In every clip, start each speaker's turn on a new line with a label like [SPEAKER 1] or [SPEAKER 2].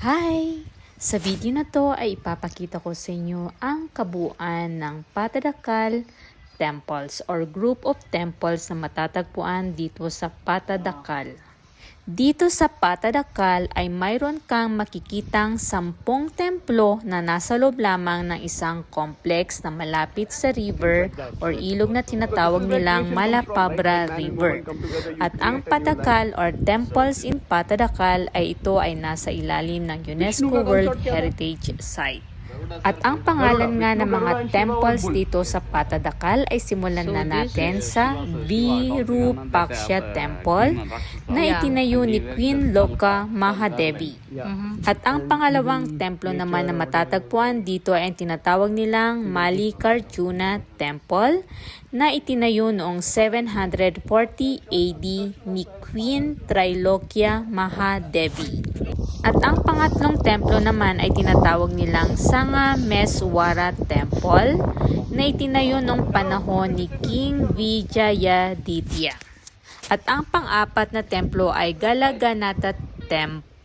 [SPEAKER 1] Hi! Sa video na to ay ipapakita ko sa inyo ang kabuuan ng Patadakal Temples or group of temples na matatagpuan dito sa Patadakal. Dito sa Patadakal ay mayroon kang makikitang sampung templo na nasa loob lamang ng isang complex na malapit sa river or ilog na tinatawag nilang Malapabra River. At ang Patakal or Temples in Patadakal ay ito ay nasa ilalim ng UNESCO World Heritage Site. At ang pangalan nga ng mga temples dito sa Patadakal ay simulan na natin sa Virupaksha Temple na itinayo ni Queen Loka Mahadevi. At ang pangalawang templo naman na matatagpuan dito ay ang tinatawag nilang Malikarjuna Temple na itinayo noong 740 AD ni Queen Trilokya Mahadevi. At ang pangatlong templo naman ay tinatawag nilang Sanga Meswara Temple na itinayo noong panahon ni King Vijayaditya. At ang pang-apat na templo ay Galaganata Temple.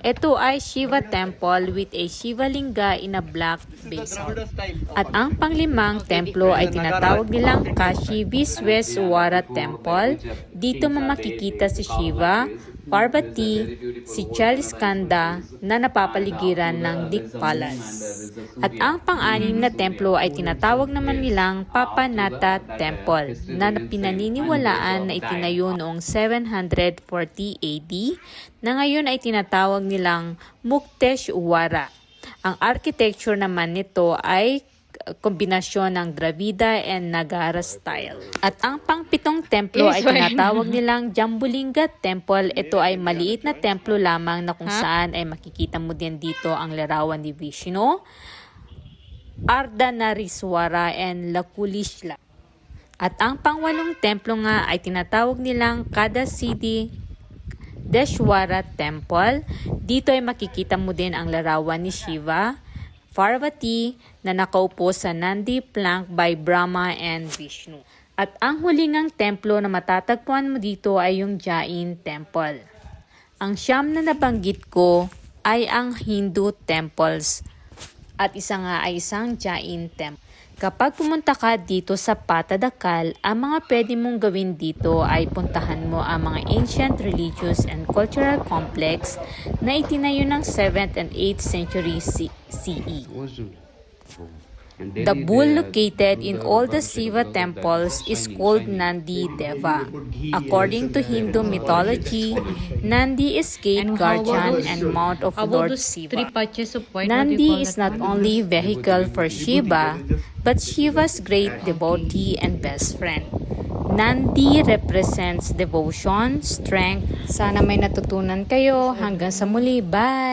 [SPEAKER 1] Ito ay Shiva Temple with a Shivalinga in a black basin. At ang panglimang templo ay tinatawag nilang Kashi Visweswara Temple. Dito makikita si Shiva, Parvati, si Chaliskanda na napapaligiran ng Dikpalas. At ang pang-anim na templo ay tinatawag naman nilang Papanata Temple na pinaniniwalaan na itinayo noong 740 AD na ngayon ay tinatawag nilang Mukteshwara. Ang architecture naman nito ay kombinasyon ng Dravida and Nagara style. At ang pangpitong templo ay tinatawag nilang Jambulinga Temple. Ito ay maliit na templo lamang na kung saan ay makikita mo din dito ang larawan ni Vishnu, Ardhanariswara and Lakulishla. At ang pangwalong templo nga ay tinatawag nilang Kada Siddhi Deshwara Temple. Dito ay makikita mo din ang larawan ni Shiva, Parvati na nakaupo sa Nandi plank by Brahma and Vishnu. At ang hulingang templo na matatagpuan mo dito ay yung Jain Temple. Ang siyam na nabanggit ko ay ang Hindu temples at isa nga ay isang Jain temple. Kapag pumunta ka dito sa Patadakal, ang mga pwede mong gawin dito ay puntahan mo ang mga ancient religious and cultural complex na itinayo ng 7th and 8th century C- CE. The bull located in all the Shiva temples is called Nandi Deva. According to Hindu mythology, Nandi is gate guardian and mount of Lord Shiva. Nandi is not only vehicle for Shiva, but Shiva's great devotee and best friend. Nandi represents devotion, strength. Sana may natutunan kayo. Hanggang sa muli. Bye!